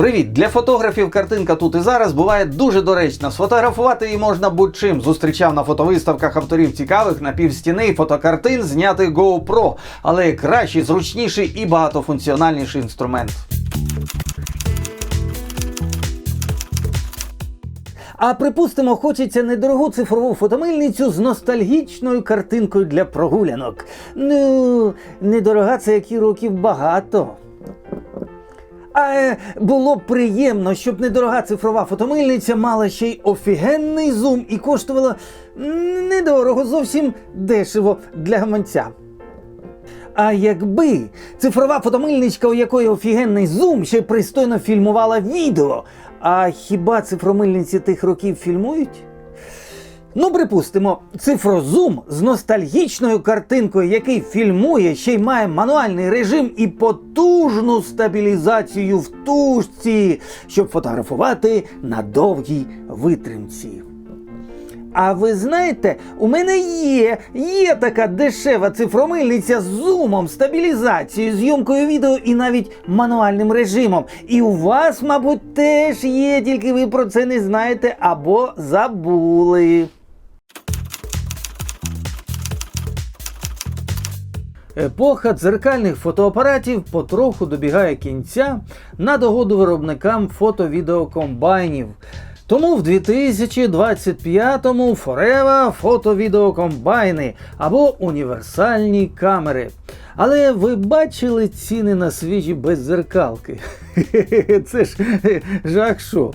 Привіт! Для фотографів картинка тут і зараз буває дуже доречна. Сфотографувати її можна будь-чим. Зустрічав на фотовиставках авторів цікавих напівстіни фотокартин зняти GoPro, але кращий, зручніший і багатофункціональніший інструмент. А припустимо, хочеться недорогу цифрову фотомильницю з ностальгічною картинкою для прогулянок. Ну, недорога це які років багато. А е, було б приємно, щоб недорога цифрова фотомильниця мала ще й офігенний зум і коштувала недорого, зовсім дешево для гаманця. А якби цифрова фотомильничка, у якої офігенний зум, ще й пристойно фільмувала відео. А хіба цифромильниці тих років фільмують? Ну, припустимо, цифрозум з ностальгічною картинкою, який фільмує, ще й має мануальний режим і потужну стабілізацію в тушці, щоб фотографувати на довгій витримці. А ви знаєте, у мене є, є така дешева цифромильниця з зумом, стабілізацією, зйомкою відео і навіть мануальним режимом. І у вас, мабуть, теж є, тільки ви про це не знаєте або забули. Епоха дзеркальних фотоапаратів потроху добігає кінця на догоду виробникам фото-відеокомбайнів. Тому в 2025-му Форева фото-відеокомбайни або універсальні камери. Але ви бачили ціни на свіжі беззеркалки? Це ж жах що.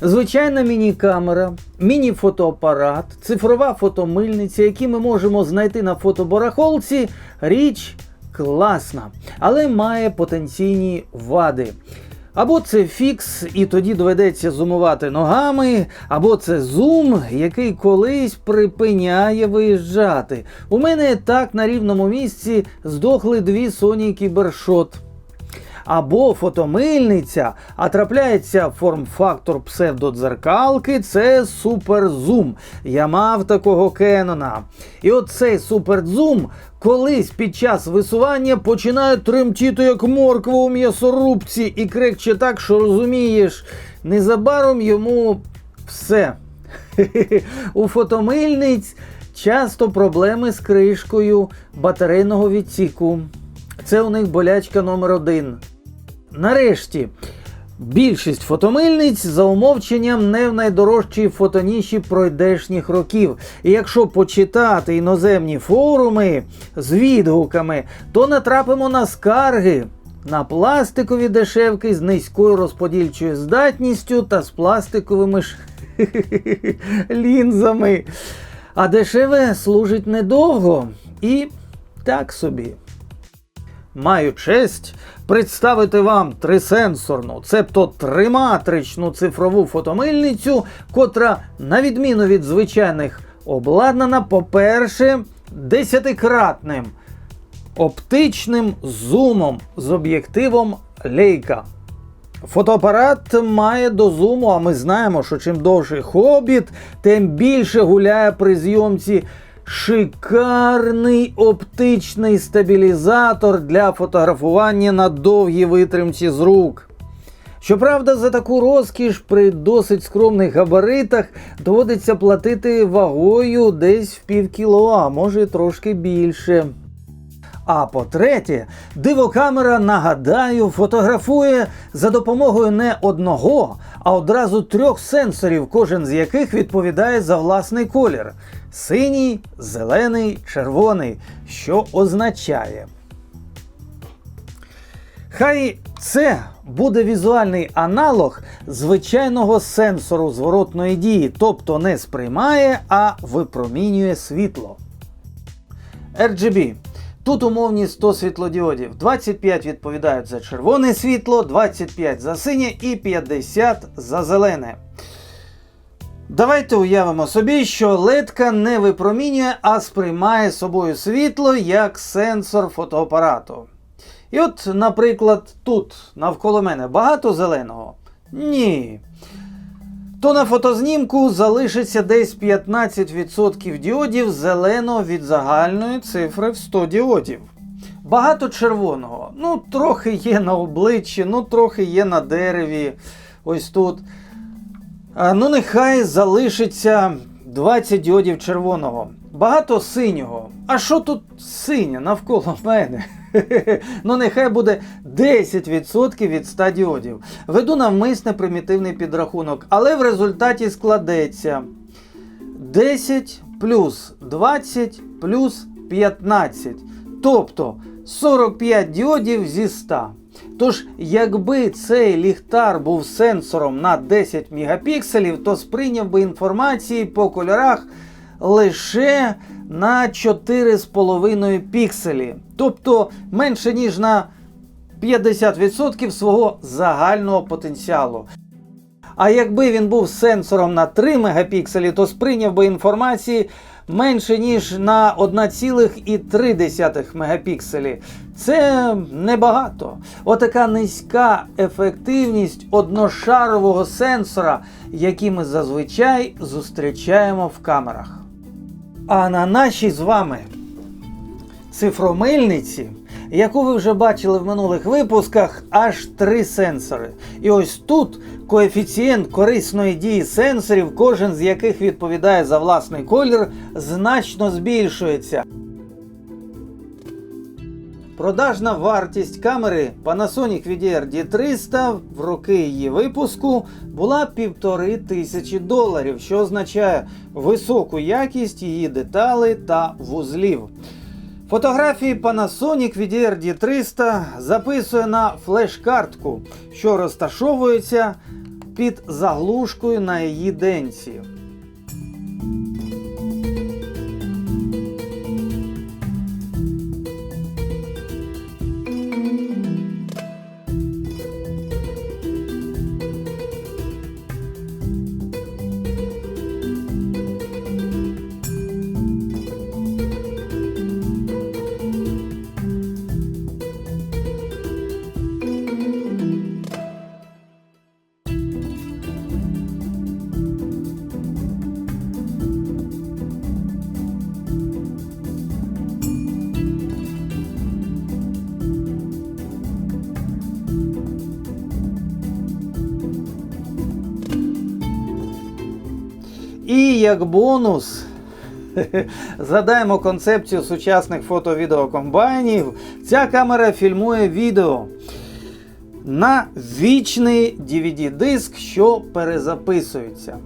Звичайна міні-камера, міні-фотоапарат, цифрова фотомильниця, які ми можемо знайти на фотобарахолці, річ класна, але має потенційні вади. Або це фікс, і тоді доведеться зумувати ногами, або це зум, який колись припиняє виїжджати. У мене так на рівному місці здохли дві Sony Кібершот або фотомильниця, а трапляється форм-фактор псевдодзеркалки, це суперзум. Я мав такого Кенона. І оцей суперзум колись під час висування починає тремтіти, як морква у м'ясорубці, і крекче так, що розумієш, незабаром йому все. У фотомильниць часто проблеми з кришкою батарейного відсіку. Це у них болячка номер один. Нарешті, більшість фотомильниць за умовченням не в найдорожчій фотоніші пройдешніх років. І якщо почитати іноземні форуми з відгуками, то натрапимо на скарги. На пластикові дешевки з низькою розподільчою здатністю та з пластиковими ж лінзами. А дешеве служить недовго і так собі. Маю честь представити вам трисенсорну, цебто триматричну цифрову фотомильницю, котра, на відміну від звичайних, обладнана, по-перше, десятикратним оптичним зумом з об'єктивом лейка. Фотоапарат має до зуму, а ми знаємо, що чим довший хобіт, тим більше гуляє при зйомці шикарний оптичний стабілізатор для фотографування на довгій витримці з рук. Щоправда, за таку розкіш при досить скромних габаритах доводиться платити вагою десь в пів кіло, а може трошки більше. А по-третє, дивокамера, нагадаю, фотографує за допомогою не одного, а одразу трьох сенсорів, кожен з яких відповідає за власний колір: синій, зелений, червоний, що означає. Хай це буде візуальний аналог звичайного сенсору зворотної дії, тобто не сприймає, а випромінює світло. RGB. Тут умовні 100 світлодіодів. 25 відповідають за червоне світло, 25 за синє і 50 за зелене. Давайте уявимо собі, що ледка не випромінює, а сприймає собою світло як сенсор фотоапарату. І от, наприклад, тут навколо мене багато зеленого? Ні. То на фотознімку залишиться десь 15% діодів зелено від загальної цифри в 100 діодів. Багато червоного. Ну, трохи є на обличчі, ну трохи є на дереві. Ось тут. Ну, нехай залишиться 20 діодів червоного. Багато синього. А що тут синє навколо мене? ну, нехай буде 10% від 100 діодів. Веду навмисне примітивний підрахунок, але в результаті складеться 10 плюс 20 плюс 15. Тобто 45 діодів зі 100. Тож, якби цей ліхтар був сенсором на 10 мегапікселів, то сприйняв би інформації по кольорах лише на 4,5 пікселі. Тобто менше ніж на 50% свого загального потенціалу. А якби він був сенсором на 3 мегапікселі, то сприйняв би інформації менше ніж на 1,3 мегапікселі. Це небагато. Отака низька ефективність одношарового сенсора, який ми зазвичай зустрічаємо в камерах. А на нашій з вами цифромильниці, яку ви вже бачили в минулих випусках, аж три сенсори. І ось тут коефіцієнт корисної дії сенсорів, кожен з яких відповідає за власний колір, значно збільшується. Продажна вартість камери Panasonic VDR D300 в роки її випуску була півтори тисячі доларів, що означає високу якість її деталей та вузлів. Фотографії Panasonic VDR D300 записує на флеш-картку, що розташовується під заглушкою на її денці. Як бонус задаємо концепцію сучасних фото-відеокомбайнів. Ця камера фільмує відео на вічний DVD-диск, що перезаписується.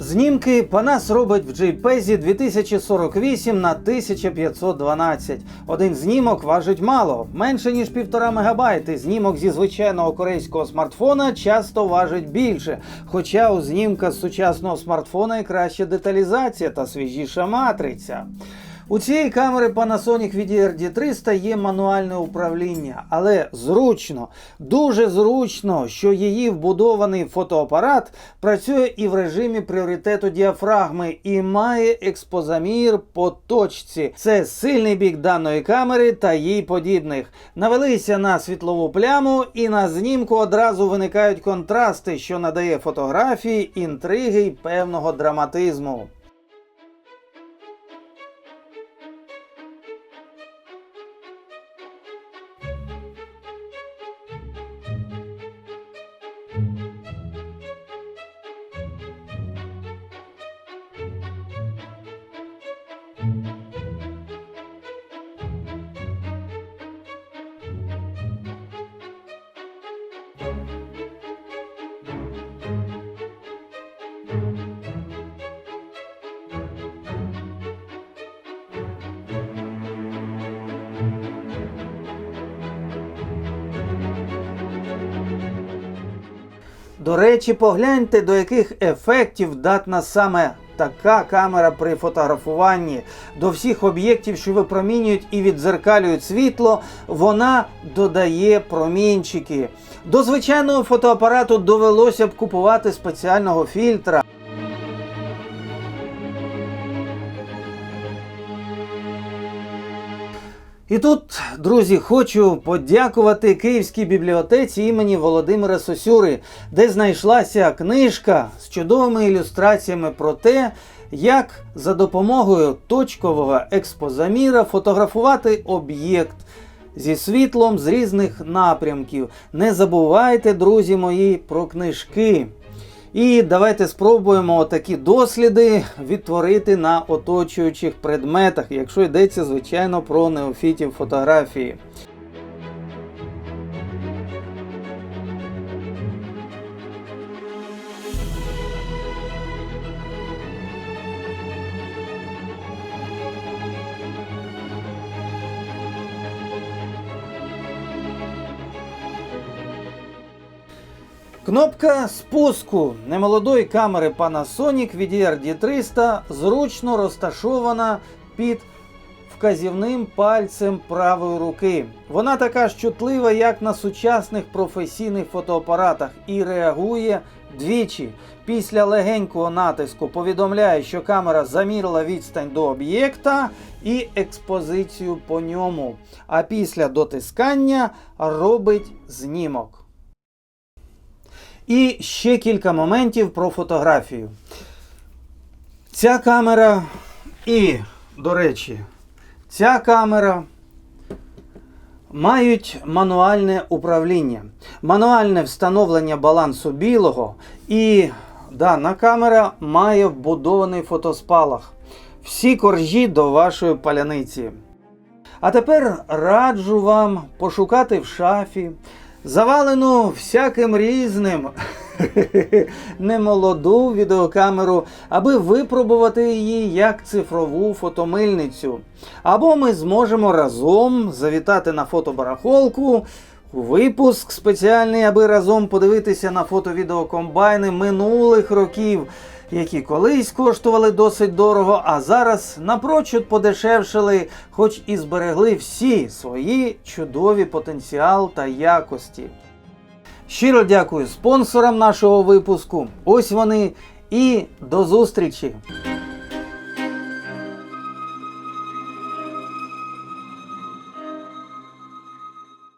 Знімки Панас робить в JPEG 2048 на 1512. Один знімок важить мало, менше ніж 1,5 мегабайти. Знімок зі звичайного корейського смартфона часто важить більше. Хоча у знімка з сучасного смартфона і краща деталізація та свіжіша матриця. У цієї камери Panasonic VDR D300 є мануальне управління, але зручно, дуже зручно, що її вбудований фотоапарат працює і в режимі пріоритету діафрагми і має експозамір по точці. Це сильний бік даної камери та їй подібних. Навелися на світлову пляму, і на знімку одразу виникають контрасти, що надає фотографії інтриги й певного драматизму. До речі, погляньте, до яких ефектів датна саме така камера при фотографуванні. До всіх об'єктів, що випромінюють і відзеркалюють світло, вона додає промінчики. До звичайного фотоапарату довелося б купувати спеціального фільтра. І тут, друзі, хочу подякувати Київській бібліотеці імені Володимира Сосюри, де знайшлася книжка з чудовими ілюстраціями про те, як за допомогою точкового експозаміра фотографувати об'єкт зі світлом з різних напрямків. Не забувайте, друзі мої, про книжки. І давайте спробуємо такі досліди відтворити на оточуючих предметах, якщо йдеться, звичайно, про неофітів фотографії. Кнопка спуску немолодої камери Panasonic VDR D300 зручно розташована під вказівним пальцем правої руки. Вона така ж чутлива, як на сучасних професійних фотоапаратах, і реагує двічі. Після легенького натиску повідомляє, що камера замірила відстань до об'єкта і експозицію по ньому. А після дотискання робить знімок. І ще кілька моментів про фотографію. Ця камера і, до речі, ця камера мають мануальне управління, мануальне встановлення балансу білого, і дана камера має вбудований фотоспалах. Всі коржі до вашої паляниці. А тепер раджу вам пошукати в шафі, завалену всяким різним немолоду відеокамеру, аби випробувати її як цифрову фотомильницю. Або ми зможемо разом завітати на фотобарахолку. Випуск спеціальний, аби разом подивитися на фото-відеокомбайни минулих років, які колись коштували досить дорого, а зараз напрочуд подешевшили, хоч і зберегли всі свої чудові потенціал та якості. Щиро дякую спонсорам нашого випуску. Ось вони і до зустрічі!